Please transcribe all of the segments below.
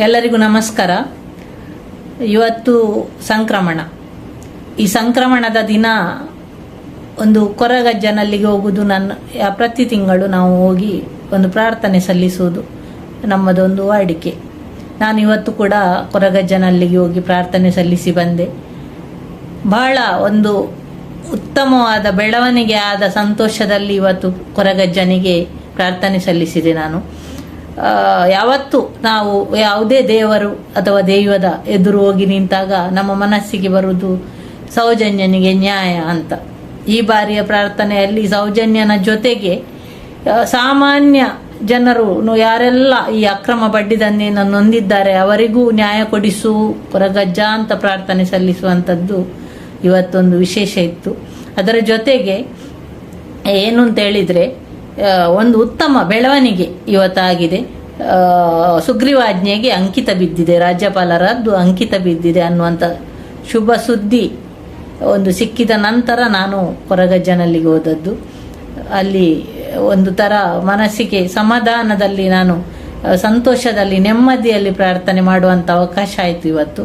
ಎಲ್ಲರಿಗೂ ನಮಸ್ಕಾರ. ಇವತ್ತು ಸಂಕ್ರಮಣ. ಈ ಸಂಕ್ರಮಣದ ದಿನ ಒಂದು ಕೊರಗಜ್ಜನಲ್ಲಿಗೆ ಹೋಗುವುದು ನನ್ನ, ಪ್ರತಿ ತಿಂಗಳು ನಾವು ಹೋಗಿ ಒಂದು ಪ್ರಾರ್ಥನೆ ಸಲ್ಲಿಸುವುದು ನಮ್ಮದೊಂದು ವಾಡಿಕೆ. ನಾನು ಇವತ್ತು ಕೂಡ ಕೊರಗಜ್ಜನಲ್ಲಿಗೆ ಹೋಗಿ ಪ್ರಾರ್ಥನೆ ಸಲ್ಲಿಸಿ ಬಂದೆ. ಬಹಳ ಒಂದು ಉತ್ತಮವಾದ ಬೆಳವಣಿಗೆ ಆದ ಸಂತೋಷದಲ್ಲಿ ಇವತ್ತು ಕೊರಗಜ್ಜನಿಗೆ ಪ್ರಾರ್ಥನೆ ಸಲ್ಲಿಸಿದೆ ನಾನು. ಯಾವತ್ತು ನಾವು ಯಾವುದೇ ದೇವರು ಅಥವಾ ದೈವದ ಎದುರು ಹೋಗಿ ನಿಂತಾಗ ನಮ್ಮ ಮನಸ್ಸಿಗೆ ಬರುವುದು ಸೌಜನ್ಯನಿಗೆ ನ್ಯಾಯ ಅಂತ. ಈ ಬಾರಿಯ ಪ್ರಾರ್ಥನೆಯಲ್ಲಿ ಸೌಜನ್ಯನ ಜೊತೆಗೆ ಸಾಮಾನ್ಯ ಜನರು ಯಾರೆಲ್ಲ ಈ ಅಕ್ರಮ ಬಡ್ಡಿ ದಂಧೆಯನ್ನು ನೊಂದಿದ್ದಾರೆ ಅವರಿಗೂ ನ್ಯಾಯ ಕೊಡಿಸು, ಕೊರಗಜ್ಜ ಅಂತ ಪ್ರಾರ್ಥನೆ ಸಲ್ಲಿಸುವಂಥದ್ದು ಇವತ್ತೊಂದು ವಿಶೇಷ ಇತ್ತು. ಅದರ ಜೊತೆಗೆ, ಏನು ಅಂತ ಹೇಳಿದ್ರೆ ಒಂದು ಉತ್ತಮ ಬೆಳವಣಿಗೆ ಇವತ್ತಾಗಿದೆ. ಸುಗ್ರೀವಾಜ್ಞೆಗೆ ಅಂಕಿತ ಬಿದ್ದಿದೆ, ರಾಜ್ಯಪಾಲರದ್ದು ಅಂಕಿತ ಬಿದ್ದಿದೆ ಅನ್ನುವಂಥ ಶುಭ ಸುದ್ದಿ ಒಂದು ಸಿಕ್ಕಿದ ನಂತರ ನಾನು ಕೊರಗಜ್ಜನಲ್ಲಿಗೆ ಹೋದದ್ದು. ಅಲ್ಲಿ ಒಂದು ಥರ ಮನಸ್ಸಿಗೆ ಸಮಾಧಾನದಲ್ಲಿ ನಾನು ಸಂತೋಷದಲ್ಲಿ, ನೆಮ್ಮದಿಯಲ್ಲಿ ಪ್ರಾರ್ಥನೆ ಮಾಡುವಂಥ ಅವಕಾಶ ಆಯಿತು ಇವತ್ತು.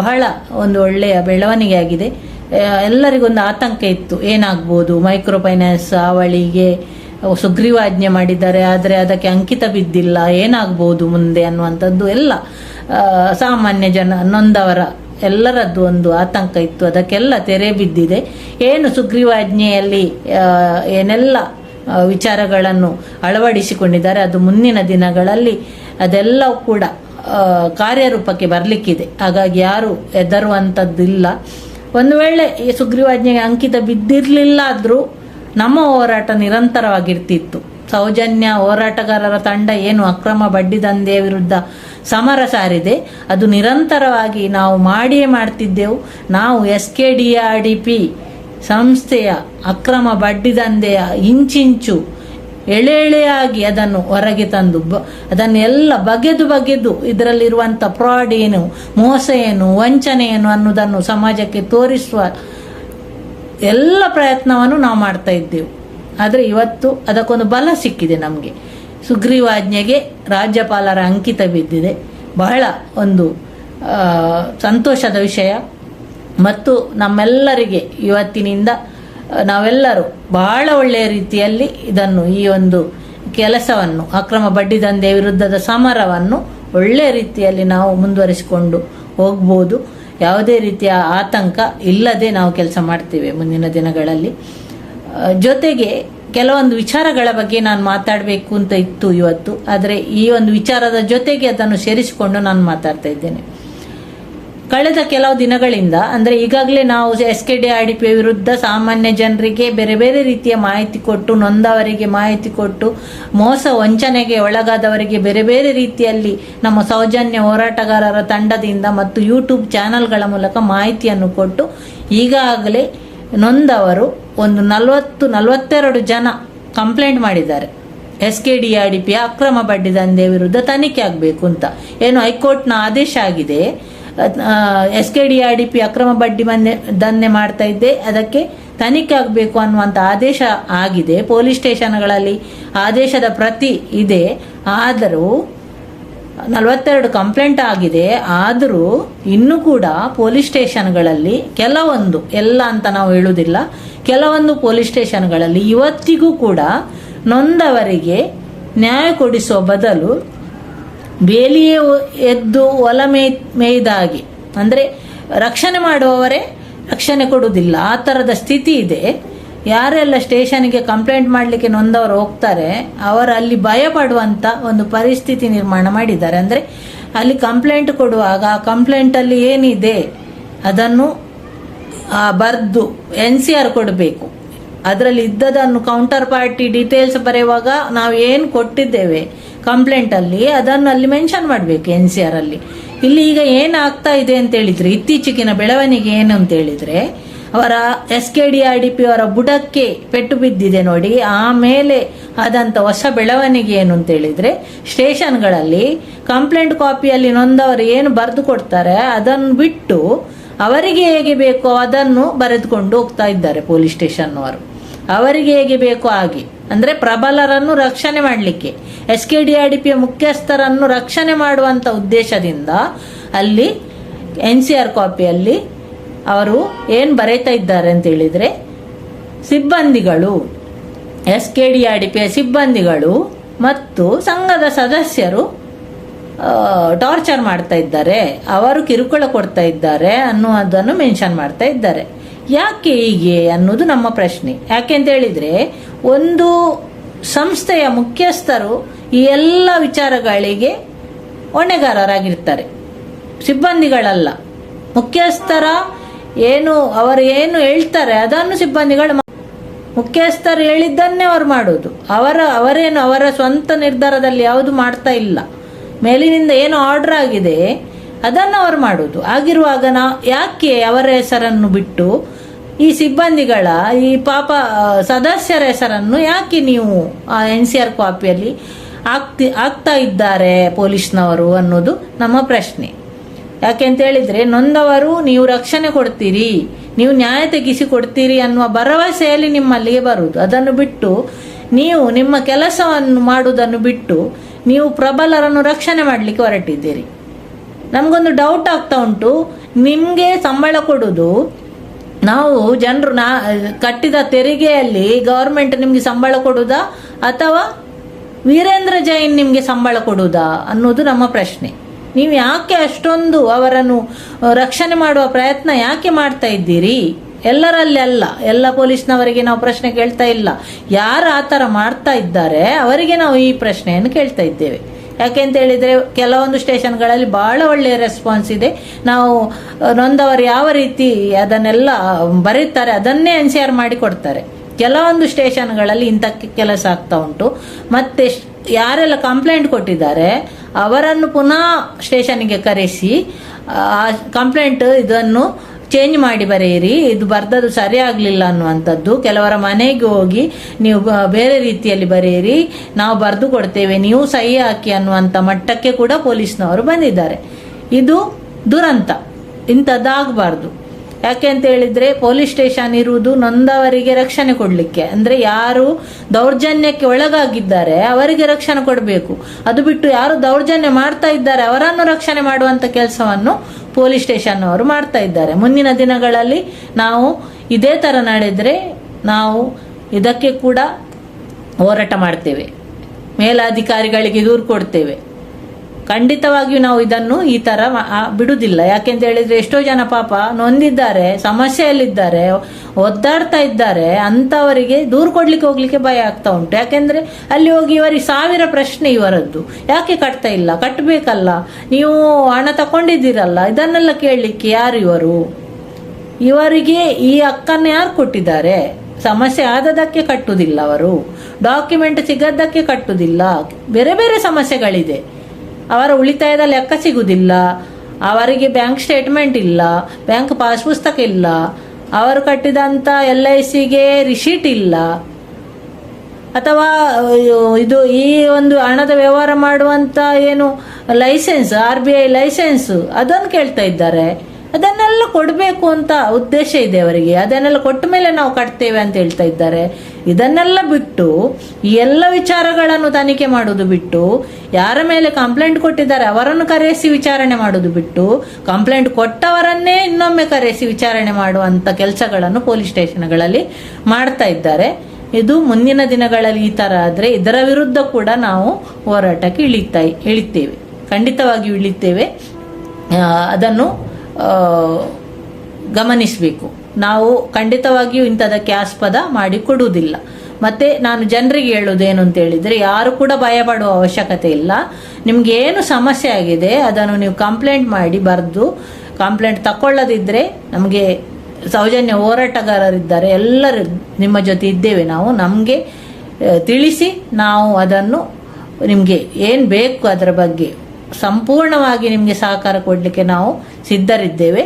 ಬಹಳ ಒಂದು ಒಳ್ಳೆಯ ಬೆಳವಣಿಗೆ ಆಗಿದೆ ಎಲ್ಲರಿಗೊಂದು ಆತಂಕ ಇತ್ತು. ಏನಾಗ್ಬೋದು? ಮೈಕ್ರೋ ಫೈನಾನ್ಸ್ ಅವಳಿಗೆ ಸುಗ್ರೀವಾಜ್ಞೆ ಮಾಡಿದ್ದಾರೆ, ಆದರೆ ಅದಕ್ಕೆ ಅಂಕಿತ ಬಿದ್ದಿಲ್ಲ, ಏನಾಗ್ಬೋದು ಮುಂದೆ ಅನ್ನುವಂಥದ್ದು ಎಲ್ಲ ಸಾಮಾನ್ಯ ಜನ ನೊಂದವರ ಎಲ್ಲರದ್ದು ಒಂದು ಆತಂಕ ಇತ್ತು, ಅದಕ್ಕೆಲ್ಲ ತೆರೆ ಬಿದ್ದಿದೆ. ಏನು ಸುಗ್ರೀವಾಜ್ಞೆಯಲ್ಲಿ ಏನೆಲ್ಲ ವಿಚಾರಗಳನ್ನು ಅಳವಡಿಸಿಕೊಂಡಿದ್ದಾರೆ, ಅದು ಮುಂದಿನ ದಿನಗಳಲ್ಲಿ ಅದೆಲ್ಲವೂ ಕೂಡ ಕಾರ್ಯರೂಪಕ್ಕೆ ಬರಲಿಕ್ಕಿದೆ. ಹಾಗಾಗಿ ಯಾರು ಹೆದರುವಂಥದ್ದಿಲ್ಲ. ಒಂದು ವೇಳೆ ಈ ಸುಗ್ರೀವಾಜ್ಞೆಗೆ ಅಂಕಿತ ಬಿದ್ದಿರಲಿಲ್ಲ ಆದರೂ ನಮ್ಮ ಹೋರಾಟ ನಿರಂತರವಾಗಿರ್ತಿತ್ತು. ಸೌಜನ್ಯ ಹೋರಾಟಗಾರರ ತಂಡ ಏನು ಅಕ್ರಮ ಬಡ್ಡಿ ದಂಧೆಯ ವಿರುದ್ಧ ಸಮರ ಸಾರಿದೆ. ಅದು ನಿರಂತರವಾಗಿ ನಾವು ಮಾಡಿಯೇ ಮಾಡ್ತಿದ್ದೆವು. ನಾವು S K D R D P ಸಂಸ್ಥೆಯ ಅಕ್ರಮ ಬಡ್ಡಿ ದಂಧೆಯ ಇಂಚಿಂಚು ಎಳೆ ಎಳೆಯಾಗಿ ಅದನ್ನು ಹೊರಗೆ ತಂದು ಬ, ಅದನ್ನೆಲ್ಲ ಬಗೆದು ಬಗೆದು ಇದರಲ್ಲಿರುವಂಥ ಫ್ರಾಡ್ ಏನು, ಮೋಸ ಏನು, ವಂಚನೆ ಏನು ಅನ್ನೋದನ್ನು ಸಮಾಜಕ್ಕೆ ತೋರಿಸುವ ಎಲ್ಲ ಪ್ರಯತ್ನವನ್ನು ನಾವು ಮಾಡ್ತಾ ಇದ್ದೆವು. ಆದರೆ ಇವತ್ತು ಅದಕ್ಕೊಂದು ಬಲ ಸಿಕ್ಕಿದೆ ನಮಗೆ. ಸುಗ್ರೀವಾಜ್ಞೆಗೆ ರಾಜ್ಯಪಾಲರ ಅಂಕಿತ ಬಿದ್ದಿದೆ. ಬಹಳ ಒಂದು ಸಂತೋಷದ ವಿಷಯ. ಮತ್ತು ನಮ್ಮೆಲ್ಲರಿಗೆ ಇವತ್ತಿನಿಂದ ನಾವೆಲ್ಲರೂ ಬಹಳ ಒಳ್ಳೆಯ ರೀತಿಯಲ್ಲಿ ಇದನ್ನು ಈ ಒಂದು ಕೆಲಸವನ್ನು, ಅಕ್ರಮ ಬಡ್ಡಿ ದಂಧೆಯ ವಿರುದ್ಧದ ಸಮರವನ್ನು ಒಳ್ಳೆಯ ರೀತಿಯಲ್ಲಿ ನಾವು ಮುಂದುವರಿಸಿಕೊಂಡು ಹೋಗ್ಬೋದು. ಯಾವುದೇ ರೀತಿಯ ಆತಂಕ ಇಲ್ಲದೆ ನಾವು ಕೆಲಸ ಮಾಡ್ತೇವೆ ಮುಂದಿನ ದಿನಗಳಲ್ಲಿ. ಜೊತೆಗೆ ಕೆಲವೊಂದು ವಿಚಾರಗಳ ಬಗ್ಗೆ ನಾನು ಮಾತಾಡಬೇಕು ಅಂತ ಇತ್ತು ಇವತ್ತು. ಆದರೆ ಈ ಒಂದು ವಿಚಾರದ ಜೊತೆಗೆ ಅದನ್ನು ಸೇರಿಸಿಕೊಂಡು ನಾನು ಮಾತಾಡ್ತಾ ಇದ್ದೇನೆ. ಕಳೆದ ಕೆಲವು ದಿನಗಳಿಂದ, ಅಂದರೆ ಈಗಾಗಲೇ ನಾವು S K D R D P ವಿರುದ್ಧ ಸಾಮಾನ್ಯ ಜನರಿಗೆ ಬೇರೆ ಬೇರೆ ರೀತಿಯ ಮಾಹಿತಿ ಕೊಟ್ಟು, ನೊಂದವರಿಗೆ ಮಾಹಿತಿ ಕೊಟ್ಟು, ಮೋಸ ವಂಚನೆಗೆ ಒಳಗಾದವರಿಗೆ ಬೇರೆ ಬೇರೆ ರೀತಿಯಲ್ಲಿ ನಮ್ಮ ಸೌಜನ್ಯ ಹೋರಾಟಗಾರರ ತಂಡದಿಂದ ಮತ್ತು ಯೂಟ್ಯೂಬ್ ಚಾನೆಲ್ಗಳ ಮೂಲಕ ಮಾಹಿತಿಯನ್ನು ಕೊಟ್ಟು, ಈಗಾಗಲೇ ನೊಂದವರು ಒಂದು ನಲವತ್ತು, ನಲವತ್ತೆರಡು ಜನ ಕಂಪ್ಲೇಂಟ್ ಮಾಡಿದ್ದಾರೆ. S K D R D P ಅಕ್ರಮ ಬಡ್ಡಿ ದಂಧೆ ವಿರುದ್ಧ ತನಿಖೆ ಆಗಬೇಕು ಅಂತ. ಏನು ಹೈಕೋರ್ಟ್ನ ಆದೇಶ ಆಗಿದೆ S K D R D P ಅಕ್ರಮ ಬಡ್ಡಿ ಬಂದೆ ದಂಧೆ ಮಾಡ್ತಾ ಇದ್ದೆ. ಅದಕ್ಕೆ ತನಿಖೆ ಆಗಬೇಕು ಅನ್ನುವಂಥ ಆದೇಶ ಆಗಿದೆ. ಪೊಲೀಸ್ ಸ್ಟೇಷನ್ಗಳಲ್ಲಿ ಆದೇಶದ ಪ್ರತಿ ಇದೆ. ಆದರೂ ನಲವತ್ತೆರಡು ಕಂಪ್ಲೇಂಟ್ ಆಗಿದೆ. ಆದರೂ ಇನ್ನೂ ಕೂಡ ಪೊಲೀಸ್ ಸ್ಟೇಷನ್ಗಳಲ್ಲಿ ಕೆಲವೊಂದು, ಎಲ್ಲ ಅಂತ ನಾವು ಹೇಳುವುದಿಲ್ಲ, ಕೆಲವೊಂದು ಪೊಲೀಸ್ ಸ್ಟೇಷನ್ಗಳಲ್ಲಿ ಇವತ್ತಿಗೂ ಕೂಡ ನೊಂದವರಿಗೆ ನ್ಯಾಯ ಕೊಡಿಸುವ ಬದಲು ಬೇಲಿಯೇ ಎದ್ದು ಒಲ ಮೇಯ್ ಮೇಯ್ದಾಗಿ, ಅಂದರೆ ರಕ್ಷಣೆ ಮಾಡುವವರೇ ರಕ್ಷಣೆ ಕೊಡುವುದಿಲ್ಲ. ಆ ಥರದ ಸ್ಥಿತಿ ಇದೆ. ಯಾರೆಲ್ಲ ಸ್ಟೇಷನ್ಗೆ ಕಂಪ್ಲೇಂಟ್ ಮಾಡಲಿಕ್ಕೆ ನೊಂದವರು ಹೋಗ್ತಾರೆ ಅವರು ಅಲ್ಲಿ ಭಯ ಪಡುವಂಥ ಒಂದು ಪರಿಸ್ಥಿತಿ ನಿರ್ಮಾಣ ಮಾಡಿದ್ದಾರೆ. ಅಂದರೆ ಅಲ್ಲಿ ಕಂಪ್ಲೇಂಟ್ ಕೊಡುವಾಗ ಆ ಕಂಪ್ಲೇಂಟಲ್ಲಿ ಏನಿದೆ, ಅದನ್ನು ಬರೆದು ಎನ್ ಸಿ ಆರ್ ಕೊಡಬೇಕು. ಅದರಲ್ಲಿ ಇದ್ದದನ್ನು ಕೌಂಟರ್ ಪಾರ್ಟಿ ಡೀಟೇಲ್ಸ್ ಬರೆಯುವಾಗ ನಾವು ಏನು ಕೊಟ್ಟಿದ್ದೇವೆ ಕಂಪ್ಲೇಂಟಲ್ಲಿ ಅದನ್ನು ಅಲ್ಲಿ ಮೆನ್ಷನ್ ಮಾಡಬೇಕು ಎನ್ ಸಿ ಆರ್ ಅಲ್ಲಿ. ಇಲ್ಲಿ ಈಗ ಏನಾಗ್ತಾ ಇದೆ ಅಂತ ಹೇಳಿದ್ರೆ, ಇತ್ತೀಚೆಗಿನ ಬೆಳವಣಿಗೆ ಏನು ಅಂತ ಹೇಳಿದ್ರೆ, ಅವರ S K D R D P ಅವರ ಬುಡಕ್ಕೆ ಪೆಟ್ಟು ಬಿದ್ದಿದೆ ನೋಡಿ, ಆಮೇಲೆ ಆದಂಥ ಹೊಸ ಬೆಳವಣಿಗೆ ಏನು ಅಂತ ಹೇಳಿದ್ರೆ, ಸ್ಟೇಷನ್ಗಳಲ್ಲಿ ಕಂಪ್ಲೇಂಟ್ ಕಾಪಿಯಲ್ಲಿ ನೊಂದವರು ಏನು ಬರೆದು ಕೊಡ್ತಾರೆ, ಅದನ್ನು ಬಿಟ್ಟು ಅವರಿಗೆ ಹೇಗೆ ಬೇಕೋ ಅದನ್ನು ಬರೆದುಕೊಂಡು ಹೋಗ್ತಾ ಇದ್ದಾರೆ ಪೊಲೀಸ್ ಸ್ಟೇಷನ್ನವರು. ಅವರಿಗೆ ಹೇಗೆ ಬೇಕೋ ಹಾಗೆ. ಅಂದರೆ ಪ್ರಬಲರನ್ನು ರಕ್ಷಣೆ ಮಾಡಲಿಕ್ಕೆ. S K D R D ಪಿಯ ಮುಖ್ಯಸ್ಥರನ್ನು ರಕ್ಷಣೆ ಮಾಡುವಂಥ ಉದ್ದೇಶದಿಂದ ಅಲ್ಲಿ ಎನ್ ಸಿ ಆರ್ ಕಾಪಿಯಲ್ಲಿ ಅವರು ಏನು ಬರೀತಾ ಇದ್ದಾರೆ ಅಂತ ಹೇಳಿದರೆ, ಸಿಬ್ಬಂದಿಗಳು, S K D R D ಪಿಯ ಸಿಬ್ಬಂದಿಗಳು ಮತ್ತು ಸಂಘದ ಸದಸ್ಯರು ಟಾರ್ಚರ್ ಮಾಡ್ತಾ ಇದ್ದಾರೆ. ಅವರು ಕಿರುಕುಳ ಕೊಡ್ತಾ ಇದ್ದಾರೆ ಅನ್ನುವುದನ್ನು ಮೆನ್ಷನ್ ಮಾಡ್ತಾ ಇದ್ದಾರೆ. ಯಾಕೆ ಹೀಗೆ ಅನ್ನೋದು ನಮ್ಮ ಪ್ರಶ್ನೆ. ಯಾಕೆ ಅಂತ ಹೇಳಿದರೆ, ಒಂದು ಸಂಸ್ಥೆಯ ಮುಖ್ಯಸ್ಥರು ಈ ಎಲ್ಲ ವಿಚಾರಗಳಿಗೆ ಹೊಣೆಗಾರರಾಗಿರ್ತಾರೆ. ಸಿಬ್ಬಂದಿಗಳಲ್ಲ. ಮುಖ್ಯಸ್ಥರ ಏನು, ಅವರು ಏನು ಹೇಳ್ತಾರೆ, ಅದನ್ನು ಸಿಬ್ಬಂದಿಗಳು ಮುಖ್ಯಸ್ಥರು ಹೇಳಿದ್ದನ್ನೇ ಅವರು ಮಾಡೋದು. ಅವರ, ಅವರೇನು ಅವರ ಸ್ವಂತ ನಿರ್ಧಾರದಲ್ಲಿ ಯಾವುದು ಮಾಡ್ತಾ ಇಲ್ಲ. ಮೇಲಿನಿಂದ ಏನು ಆರ್ಡರ್ ಆಗಿದೆ ಅದನ್ನು ಅವರು ಮಾಡೋದು. ಆಗಿರುವಾಗ ನಾ ಯಾಕೆ ಅವರ ಹೆಸರನ್ನು ಬಿಟ್ಟು ಈ ಸಿಬ್ಬಂದಿಗಳ, ಈ ಪಾಪ ಸದಸ್ಯರ ಹೆಸರನ್ನು ಯಾಕೆ ನೀವು ಎನ್ ಸಿ ಆರ್ ಕಾಪಿಯಲ್ಲಿ ಆಗ್ತಿ ಆಗ್ತಾ ಇದ್ದಾರೆ ಪೊಲೀಸ್ನವರು ಅನ್ನೋದು ನಮ್ಮ ಪ್ರಶ್ನೆ. ಯಾಕೆ ಅಂತ ಹೇಳಿದ್ರೆ, ನೊಂದವರು ನೀವು ರಕ್ಷಣೆ ಕೊಡ್ತೀರಿ, ನೀವು ನ್ಯಾಯ ತೆಗಿಸಿ ಕೊಡ್ತೀರಿ ಅನ್ನುವ ಭರವಸೆಯಲ್ಲಿ ನಿಮ್ಮಲ್ಲಿಗೆ ಬರುವುದು. ಅದನ್ನು ಬಿಟ್ಟು ನೀವು ನಿಮ್ಮ ಕೆಲಸವನ್ನು ಮಾಡುವುದನ್ನು ಬಿಟ್ಟು ನೀವು ಪ್ರಬಲರನ್ನು ರಕ್ಷಣೆ ಮಾಡಲಿಕ್ಕೆ ಹೊರಟಿದ್ದೀರಿ. ನಮಗೊಂದು ಡೌಟ್ ಆಗ್ತಾ ಉಂಟು. ನಿಮಗೆ ಸಂಬಳ ಕೊಡೋದು. ನಾವು ಜನರು ನಾ, ಕಟ್ಟಿದ ತೆರಿಗೆಯಲ್ಲಿ ಗೌರ್ಮೆಂಟ್ ನಿಮಗೆ ಸಂಬಳ ಕೊಡುವುದಾ ಅಥವಾ ವೀರೇಂದ್ರ ಜೈನ್ ನಿಮಗೆ ಸಂಬಳ ಕೊಡುವುದಾ ಅನ್ನೋದು ನಮ್ಮ ಪ್ರಶ್ನೆ. ನೀವು ಯಾಕೆ ಅಷ್ಟೊಂದು ಅವರನ್ನು ರಕ್ಷಣೆ ಮಾಡುವ ಪ್ರಯತ್ನ ಯಾಕೆ ಮಾಡ್ತಾ ಇದ್ದೀರಿ? ಎಲ್ಲರಲ್ಲಿ ಅಲ್ಲ. ಎಲ್ಲ ಪೊಲೀಸ್ನವರಿಗೆ ನಾವು ಪ್ರಶ್ನೆ ಕೇಳ್ತಾ ಇಲ್ಲ. ಯಾರು ಆ ಥರ ಮಾಡ್ತಾ ಇದ್ದಾರೆ? ಅವರಿಗೆ ನಾವು ಈ ಪ್ರಶ್ನೆಯನ್ನು ಕೇಳ್ತಾ ಇದ್ದೇವೆ. ಯಾಕೆ ಅಂತ ಹೇಳಿದರೆ ಕೆಲವೊಂದು ಸ್ಟೇಷನ್ಗಳಲ್ಲಿ ಬಹಳ ಒಳ್ಳೆಯ ರೆಸ್ಪಾನ್ಸ್ ಇದೆ. ನಾವು ನೊಂದವರು ಯಾವ ರೀತಿ ಅದನ್ನೆಲ್ಲ ಬರೀತಾರೆ, ಅದನ್ನೇ ಎನ್ ಸಿ ಮಾಡಿ ಕೊಡ್ತಾರೆ. ಕೆಲವೊಂದು ಸ್ಟೇಷನ್ಗಳಲ್ಲಿ ಇಂಥ ಕೆಲಸ ಆಗ್ತಾ ಉಂಟು. ಮತ್ತೆ ಯಾರೆಲ್ಲ ಕಂಪ್ಲೇಂಟ್ ಕೊಟ್ಟಿದ್ದಾರೆ, ಅವರನ್ನು ಪುನಃ ಸ್ಟೇಷನ್ಗೆ ಕರೆಸಿ, ಆ ಕಂಪ್ಲೇಂಟ್ ಇದನ್ನು ಚೇಂಜ್ ಮಾಡಿ ಬರೆಯಿರಿ. ಇದು ಬರ್ದದ್ದು ಸರಿ ಆಗಲಿಲ್ಲ ಅನ್ನುವಂಥದ್ದು. ಕೆಲವರ ಮನೆಗೆ ಹೋಗಿ ನೀವು ಬೇರೆ ರೀತಿಯಲ್ಲಿ ಬರೆಯಿರಿ. ನಾವು ಬರೆದು ಕೊಡ್ತೇವೆ. ನೀವು ಸಹಿ ಹಾಕಿ ಅನ್ನುವಂಥ ಮಟ್ಟಕ್ಕೆ ಕೂಡ ಪೊಲೀಸ್ನವರು ಬಂದಿದ್ದಾರೆ. ಇದು ದುರಂತ. ಇಂಥದ್ದಾಗಬಾರ್ದು. ಯಾಕೆ ಅಂತ ಹೇಳಿದ್ರೆ ಪೊಲೀಸ್ ಸ್ಟೇಷನ್ ಇರುವುದು ನೊಂದವರಿಗೆ ರಕ್ಷಣೆ ಕೊಡಲಿಕ್ಕೆ. ಅಂದ್ರೆ ಯಾರು ದೌರ್ಜನ್ಯಕ್ಕೆ ಒಳಗಾಗಿದ್ದಾರೆ, ಅವರಿಗೆ ರಕ್ಷಣೆ ಕೊಡಬೇಕು. ಅದು ಬಿಟ್ಟು ಯಾರು ದೌರ್ಜನ್ಯ ಮಾಡ್ತಾ ಇದ್ದಾರೆ, ಅವರನ್ನು ರಕ್ಷಣೆ ಮಾಡುವಂತ ಕೆಲಸವನ್ನು ಪೊಲೀಸ್ ಸ್ಟೇಷನ್ ಅವರು ಮಾಡ್ತಾ ಇದ್ದಾರೆ. ಮುಂದಿನ ದಿನಗಳಲ್ಲಿ ನಾವು ಇದೇ ತರ ನಡೆದ್ರೆ ನಾವು ಇದಕ್ಕೆ ಕೂಡ ಹೋರಾಟ ಮಾಡ್ತೇವೆ. ಮೇಲಾಧಿಕಾರಿಗಳಿಗೆ ದೂರು ಕೊಡ್ತೇವೆ. ಖಂಡಿತವಾಗಿಯೂ ನಾವು ಇದನ್ನು ಈ ತರ ಬಿಡುದಿಲ್ಲ ಯಾಕೆಂತ ಹೇಳಿದ್ರೆ ಎಷ್ಟೋ ಜನ ಪಾಪ ನೊಂದಿದ್ದಾರೆ, ಸಮಸ್ಯೆಯಲ್ಲಿದ್ದಾರೆ, ಒದ್ದಾಡ್ತಾ ಇದ್ದಾರೆ ಅಂತವರಿಗೆ ದೂರು ಕೊಡ್ಲಿಕ್ಕೆ ಹೋಗ್ಲಿಕ್ಕೆ ಭಯ ಆಗ್ತಾ ಉಂಟು. ಯಾಕೆಂದ್ರೆ ಅಲ್ಲಿ ಹೋಗಿ ಇವರಿಗೆ ಸಾವಿರ ಪ್ರಶ್ನೆ ಇವರದ್ದು. ಯಾಕೆ ಕಟ್ತಾ ಇಲ್ಲ? ಕಟ್ಟಬೇಕಲ್ಲ ನೀವು ಹಣ ತಕೊಂಡಿದ್ದೀರಲ್ಲ. ಇದನ್ನೆಲ್ಲ ಕೇಳಲಿಕ್ಕೆ ಯಾರು ಇವರು? ಇವರಿಗೆ ಈ ಹಕ್ಕನ್ನು ಯಾರು ಕೊಟ್ಟಿದ್ದಾರೆ? ಸಮಸ್ಯೆ ಆದದಕ್ಕೆ ಕಟ್ಟುವುದಿಲ್ಲ ಅವರು. ಡಾಕ್ಯುಮೆಂಟ್ ಸಿಗದ್ದಕ್ಕೆ ಕಟ್ಟುವುದಿಲ್ಲ. ಬೇರೆ ಬೇರೆ ಸಮಸ್ಯೆಗಳಿದೆ. ಅವರ ಉಳಿತಾಯದ ಲೆಕ್ಕ ಸಿಗುವುದಿಲ್ಲ ಅವರಿಗೆ ಬ್ಯಾಂಕ್ ಸ್ಟೇಟ್ಮೆಂಟ್ ಇಲ್ಲ, ಬ್ಯಾಂಕ್ ಪಾಸ್ ಪುಸ್ತಕ ಇಲ್ಲ. ಅವರು ಕಟ್ಟಿದಂಥ ಎಲ್ ಐ ಸಿಗೆ ರಿಶೀಟ್ ಇಲ್ಲ. ಅಥವಾ ಇದು ಈ ಒಂದು ಹಣದ ವ್ಯವಹಾರ ಮಾಡುವಂತ ಏನು license R B I license ಅದನ್ನು ಕೇಳ್ತಾ ಇದ್ದಾರೆ. ಅದನ್ನೆಲ್ಲ ಕೊಡಬೇಕು ಅಂತ ಉದ್ದೇಶ ಇದೆ ಅವರಿಗೆ. ಅದನ್ನೆಲ್ಲ ಕೊಟ್ಟ ಮೇಲೆ ನಾವು ಕಟ್ತೇವೆ ಅಂತ ಹೇಳ್ತಾ ಇದ್ದಾರೆ. ಇದನ್ನೆಲ್ಲ ಬಿಟ್ಟು ಈ ಎಲ್ಲ ವಿಚಾರಗಳನ್ನು ತನಿಖೆ ಮಾಡೋದು ಬಿಟ್ಟು, ಯಾರ ಮೇಲೆ ಕಂಪ್ಲೇಂಟ್ ಕೊಟ್ಟಿದ್ದಾರೆ ಅವರನ್ನು ಕರೆಸಿ ವಿಚಾರಣೆ ಮಾಡೋದು ಬಿಟ್ಟು ಕಂಪ್ಲೇಂಟ್ ಕೊಟ್ಟವರನ್ನೇ ಇನ್ನೊಮ್ಮೆ ಕರೆಸಿ ವಿಚಾರಣೆ ಮಾಡುವಂಥ ಕೆಲಸಗಳನ್ನು ಪೊಲೀಸ್ ಸ್ಟೇಷನ್ಗಳಲ್ಲಿ ಮಾಡ್ತಾ ಇದ್ದಾರೆ. ಇದು ಮುಂದಿನ ದಿನಗಳಲ್ಲಿ ಈ ತರ ಆದ್ರೆ ಇದರ ವಿರುದ್ಧ ಕೂಡ ನಾವು ಹೋರಾಟಕ್ಕೆ ಇಳಿತಾ ಇಳಿತೇವೆ. ಖಂಡಿತವಾಗಿಯೂ ಇಳಿತೇವೆ. ಅದನ್ನು ಗಮನಿಸಬೇಕು. ನಾವು ಖಂಡಿತವಾಗಿಯೂ ಇಂಥದಕ್ಕೆ ಆಸ್ಪದ ಮಾಡಿ ಕೊಡುವುದಿಲ್ಲ. ಮತ್ತೆ ನಾನು ಜನರಿಗೆ ಹೇಳುವುದೇನು ಅಂತ ಹೇಳಿದರೆ, ಯಾರು ಕೂಡ ಭಯಪಡುವ ಅವಶ್ಯಕತೆ ಇಲ್ಲ. ನಿಮ್ಗೆ ಏನು ಸಮಸ್ಯೆ ಆಗಿದೆ, ಅದನ್ನು ನೀವು ಕಂಪ್ಲೇಂಟ್ ಮಾಡಿ ಬರೆದು, ಕಂಪ್ಲೇಂಟ್ ತಕೊಳ್ಳದಿದ್ದರೆ ನಮಗೆ ಸೌಜನ್ಯ ಹೋರಾಟಗಾರರಿದ್ದಾರೆ, ಎಲ್ಲರೂ ನಿಮ್ಮ ಜೊತೆ ಇದ್ದೇವೆ ನಾವು. ನಮಗೆ ತಿಳಿಸಿ ನಾವು ಅದನ್ನು ನಿಮಗೆ ಏನು ಬೇಕು ಅದರ ಬಗ್ಗೆ ಸಂಪೂರ್ಣವಾಗಿ ನಿಮಗೆ ಸಹಕಾರ ಕೊಡಲಿಕ್ಕೆ ನಾವು ಸಿದ್ಧರಿದ್ದೇವೆ.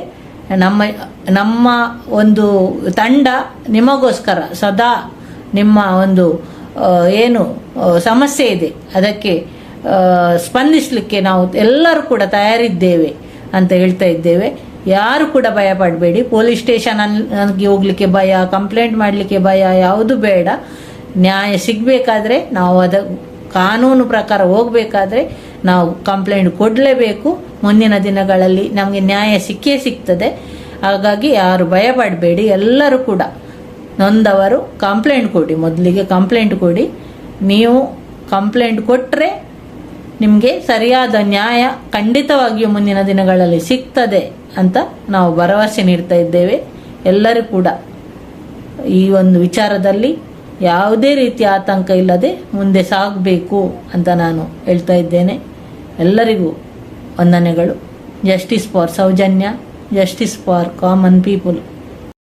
ನಮ್ಮ ನಮ್ಮ ಒಂದು ತಂಡ ನಿಮಗೋಸ್ಕರ ಸದಾ ನಿಮ್ಮ ಒಂದು ಏನು ಸಮಸ್ಯೆ ಇದೆ, ಅದಕ್ಕೆ ಸ್ಪಂದಿಸಲಿಕ್ಕೆ ನಾವು ಎಲ್ಲರೂ ಕೂಡ ತಯಾರಿದ್ದೇವೆ ಅಂತ ಹೇಳ್ತಾ ಇದ್ದೇವೆ. ಯಾರು ಕೂಡ ಭಯ ಪಡಬೇಡಿ. ಪೊಲೀಸ್ ಸ್ಟೇಷನ್ ಅಲ್ಲಿ ಹೋಗ್ಲಿಕ್ಕೆ ಭಯ, ಕಂಪ್ಲೇಂಟ್ ಮಾಡಲಿಕ್ಕೆ ಭಯ ಯಾವುದು ಬೇಡ. ನ್ಯಾಯ ಸಿಗಬೇಕಾದ್ರೆ ನಾವು ಅದ, ಕಾನೂನು ಪ್ರಕಾರ ಹೋಗಬೇಕಾದ್ರೆ ನಾವು ಕಂಪ್ಲೇಂಟ್ ಕೊಡಲೇಬೇಕು. ಮುಂದಿನ ದಿನಗಳಲ್ಲಿ ನಮಗೆ ನ್ಯಾಯ ಸಿಕ್ಕೇ ಸಿಗ್ತದೆ. ಹಾಗಾಗಿ ಯಾರು ಭಯಪಡಬೇಡಿ ಎಲ್ಲರೂ ಕೂಡ. ನೊಂದವರು ಕಂಪ್ಲೇಂಟ್ ಕೊಡಿ, ಮೊದಲಿಗೆ ಕಂಪ್ಲೇಂಟ್ ಕೊಡಿ. ನೀವು ಕಂಪ್ಲೇಂಟ್ ಕೊಟ್ಟರೆ ನಿಮಗೆ ಸರಿಯಾದ ನ್ಯಾಯ ಖಂಡಿತವಾಗಿಯೂ ಮುಂದಿನ ದಿನಗಳಲ್ಲಿ ಸಿಗ್ತದೆ ಅಂತ ನಾವು ಭರವಸೆ ನೀಡ್ತಾ ಇದ್ದೇವೆ. ಎಲ್ಲರೂ ಕೂಡ ಈ ಒಂದು ವಿಚಾರದಲ್ಲಿ ಯಾವುದೇ ರೀತಿಯ ಆತಂಕ ಇಲ್ಲದೆ ಮುಂದೆ ಸಾಗಬೇಕು ಅಂತ ನಾನು ಹೇಳ್ತಾ ಇದ್ದೇನೆ. ಎಲ್ಲರಿಗೂ ವಂದನೆಗಳು. Justice for Soujanya justice for common people